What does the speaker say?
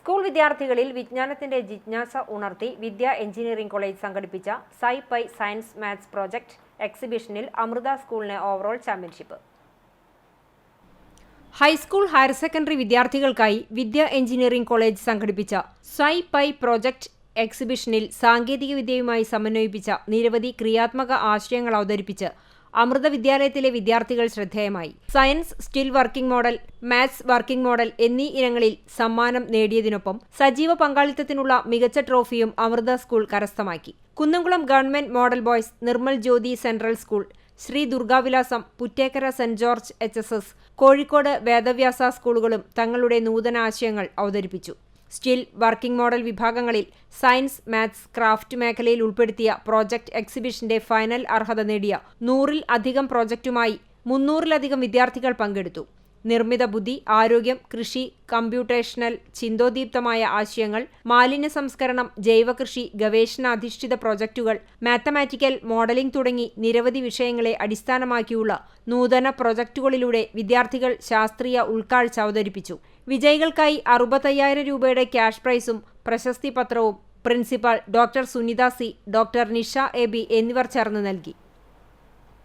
School വിദ്യാർത്ഥികളിൽ വിജ്ഞാനത്തിന്റെ ജിജ്ഞാസ ഉണർത്തി വിദ്യ എഞ്ചിനീയറിംഗ് കോളേജ് സംഘടിപ്പിച്ച sci pi science maths project എക്സിബിഷനിൽ Amrita സ്കൂളിന് overall championship high school higher secondary വിദ്യാർത്ഥികൾക്കായി വിദ്യ എഞ്ചിനീയറിംഗ് കോളേജ് സംഘടിപ്പിച്ച സൈ പൈ പ്രോജക്ട് എക്സിബിഷനിൽ സാങ്കേതികവിദ്യയുമായി സമന്വയിപ്പിച്ച നിരവധി ക്രിയാത്മക ആശയങ്ങൾ അവതരിപ്പിച്ച് അമൃത വിദ്യാലയത്തിലെ വിദ്യാർത്ഥികൾ ശ്രദ്ധേയമായി. Science still working model maths working model എന്നീ ഇനങ്ങളിൽ സമ്മാനം നേടിയതിനൊപ്പം സജീവ പങ്കാളിത്തത്തിനുള്ള മികച്ച ട്രോഫിയും അമൃത സ്കൂൾ കരസ്ഥമാക്കി. Kunnamkulam government model boys Nirmal Jyothi central school Sree Durgavilasam Puttekkara saint George H Kozhikode Vedavyasa സ്കൂളുകളും തങ്ങളുടെ നൂതന ആശയങ്ങൾ അവതരിപ്പിച്ചു. സ്റ്റിൽ വർക്കിംഗ് മോഡൽ വിഭാഗങ്ങളിൽ സയൻസ് മാത്സ് ക്രാഫ്റ്റ് മേഖലയിൽ ഉൾപ്പെടുത്തിയ പ്രോജക്ട് എക്സിബിഷന്റെ ഫൈനൽ അർഹത നേടിയ നൂറിൽ അധികം പ്രോജക്റ്റുമായി മുന്നൂറിലധികം വിദ്യാർത്ഥികൾ പങ്കെടുത്തു. നിർമ്മിത ബുദ്ധി ആരോഗ്യം കൃഷി കമ്പ്യൂട്ടേഷണൽ ചിന്തോദീപ്തമായ ആശയങ്ങൾ മാലിന്യ സംസ്കരണം ജൈവകൃഷി ഗവേഷണാധിഷ്ഠിത പ്രോജക്റ്റുകൾ മാത്തമാറ്റിക്കൽ മോഡലിംഗ് തുടങ്ങി നിരവധി വിഷയങ്ങളെ അടിസ്ഥാനമാക്കിയുള്ള നൂതന പ്രോജക്റ്റുകളിലൂടെ വിദ്യാർത്ഥികൾ ശാസ്ത്രീയ ഉൾക്കാഴ്ച അവതരിപ്പിച്ചു. വിജയികൾക്കായി അറുപത്തയ്യായിരം രൂപയുടെ ക്യാഷ് പ്രൈസും പ്രശസ്തി പത്രവും principal doctor Sunitha C doctor Nisha A B എന്നിവർ ചേർന്ന് നൽകി.